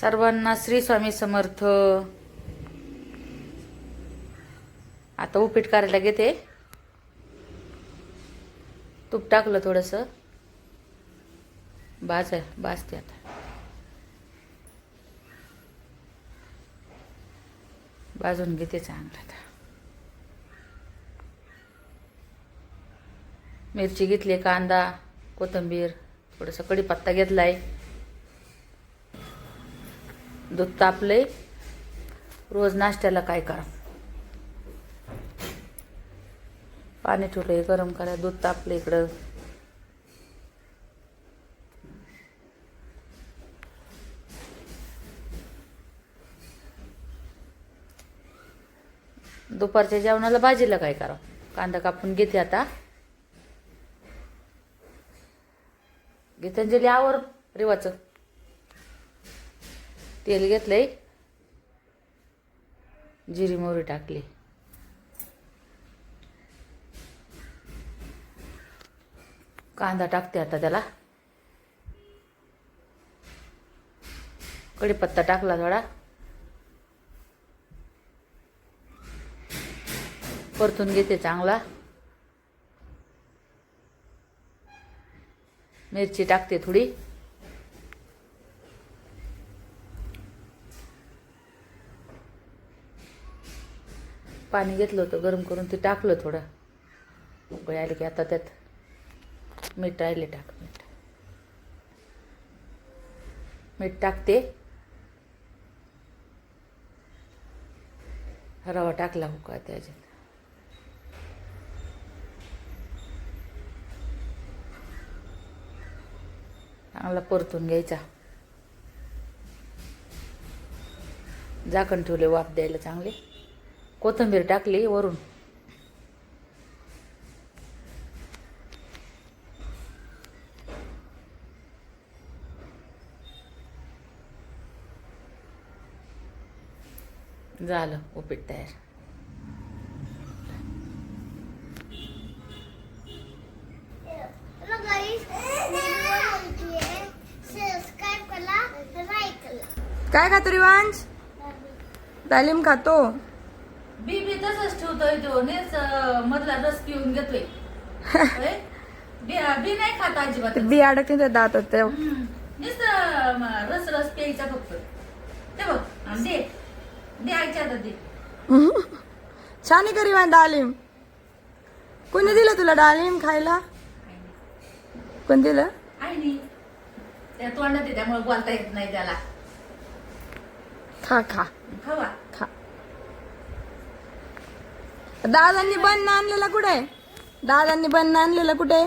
सर्वांना श्री स्वामी समर्थ. आता उपीट करायला घेते. तूप टाकलं थोडंसं. बाज आहे बाजते आता. बाजून घेते चांगलं आता. मिरची घेतली कांदा कोथिंबीर थोडंसं कढीपत्ता घेतलाय. दूध तापले रोज नाश्त्याला काय करा? पाणी ठेवलं गरम करा दूध तापलं इकडं. दुपारच्या जेवणाला भाजीला काय करा? कांदा कापून घेते आता. गीतांजली आवर रेवाचं. तेल घेतलं आहे जिरी मोहरी टाकली. कांदा टाकते आता त्याला. कढीपत्ता टाकला थोडा. परतून घेते चांगला. मिरची टाकते थोडी. पाणी घेतलं होतं गरम करून ते टाकलं थोडं. उकळी आली की आता त्यात मीठ राहिले टाक मीठ. मीठ टाकते. रवा टाकला उकळा त्याच्यात. चांगला परतून घ्यायचा. झाकण ठेवले वाफ द्यायला चांगले. कोथिंबीर टाकली वरून. झालं उपीट तयार. काय खातो रिवांश? तालीम खातो. बी बी तसंच ठेवतोय तो नेच मधला रस पिऊन घेतोय. होय? बी बी नाही खात अजिबात बी अडकते त्या दातात ते हम्म. नुसतं म, रस रस प्यायचा फक्त. ते बघ आणि दे. दे आईच्या हातात दे. छान आहे का रिवान डालिम कोणी दिलं तुला डालिम खायला? कोण दिलं? आई नाही त्या तोंडात आहे त्यामुळे बोलता येत नाही त्याला. खा खा. खावा. खा. दादांनी बन आणलेला कुठे? दादांनी बन आणलेला कुठे?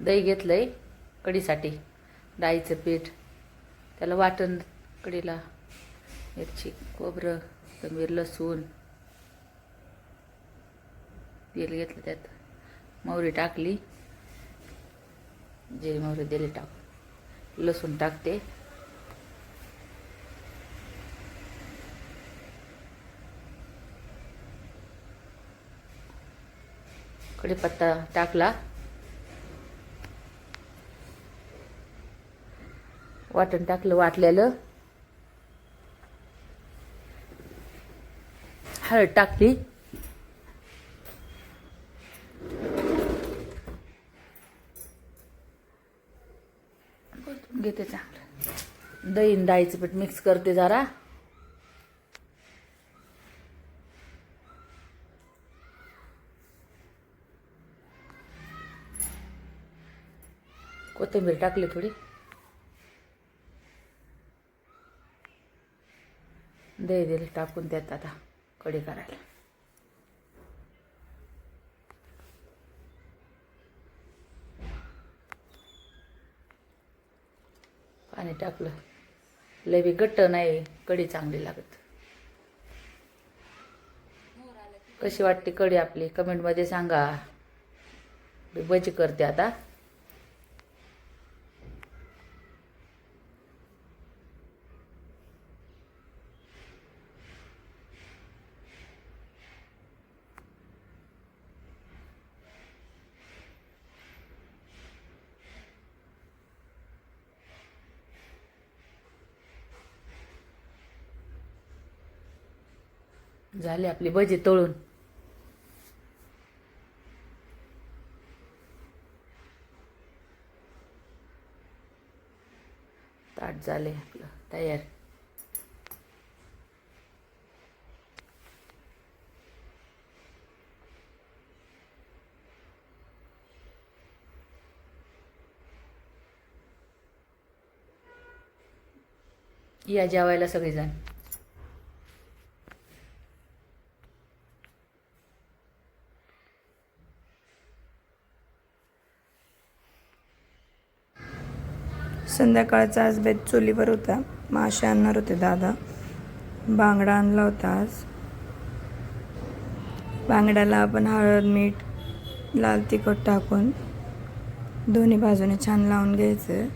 दही घेतलंय कढीसाठी डाळीचं पीठ त्याला वाटण कढीला मिरची खोबरं कोथिंबीर लसूण तेल घेतलं त्यात. मोहरी टाकली. जिरी मोहरी दिली टाक लसूण टाकते. कढीपत्ता टाकला. वाटण टाकलं वाटलेलं. हळद टाकली. घेते चांगलं. दही डाळीचं पीठ मिक्स करते जरा. कोथिंबीर टाकली थोडी. दही दिले टाकून देत आता कढी करायला. पाणी टाकलं. लय गट्ट घट्ट नाही कढी चांगली लागत. कशी वाटते कढी आपली? कमेंटमध्ये सांगा. मी भजी करते आता. झाले आपली भजे तळून. ताट झाले आपलं तयार. या जेवायला सगळेजण. संध्याकाळचा आज बेत चुलीवर होता. मासे आणणार होते दादा. बांगडा आणला होता आज. बांगड्याला आपण हळद मीठ लाल तिखट टाकून दोन्ही बाजूने छान लावून घ्यायचं.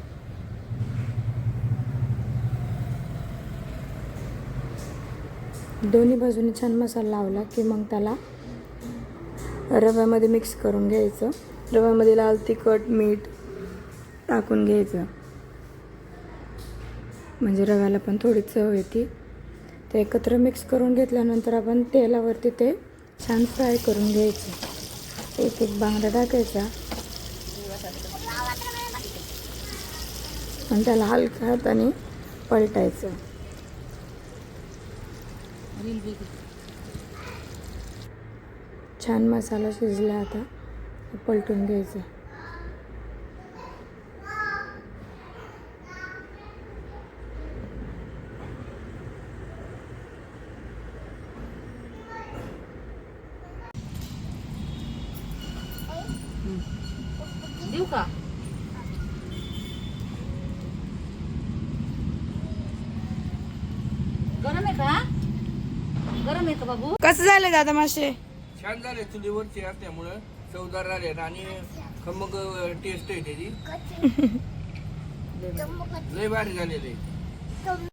दोन्ही बाजूने छान मसाला लावला की मग त्याला रव्यामध्ये मिक्स करून घ्यायचं. रव्यामध्ये लाल तिखट मीठ टाकून घ्यायचं. म्हणजे रव्याला पण थोडी चव येते. ते एकत्र मिक्स करून घेतल्यानंतर आपण तेलावरती ते छान फ्राय करून घ्यायचं. एक एक बांगडा टाकायचा. आणि त्याला हलक्या हाताने पलटायचं. छान मसाला शिजला आता. पलटून घ्यायचा. का? गरम आहे का? गरम आहे का बाबू? कसं झालं दादा मासे? छान झाले चुलीवरचे असल्यामुळं चवदार झाले आणि खमग टेस्ट आहे त्याची. लय भारी झालेले.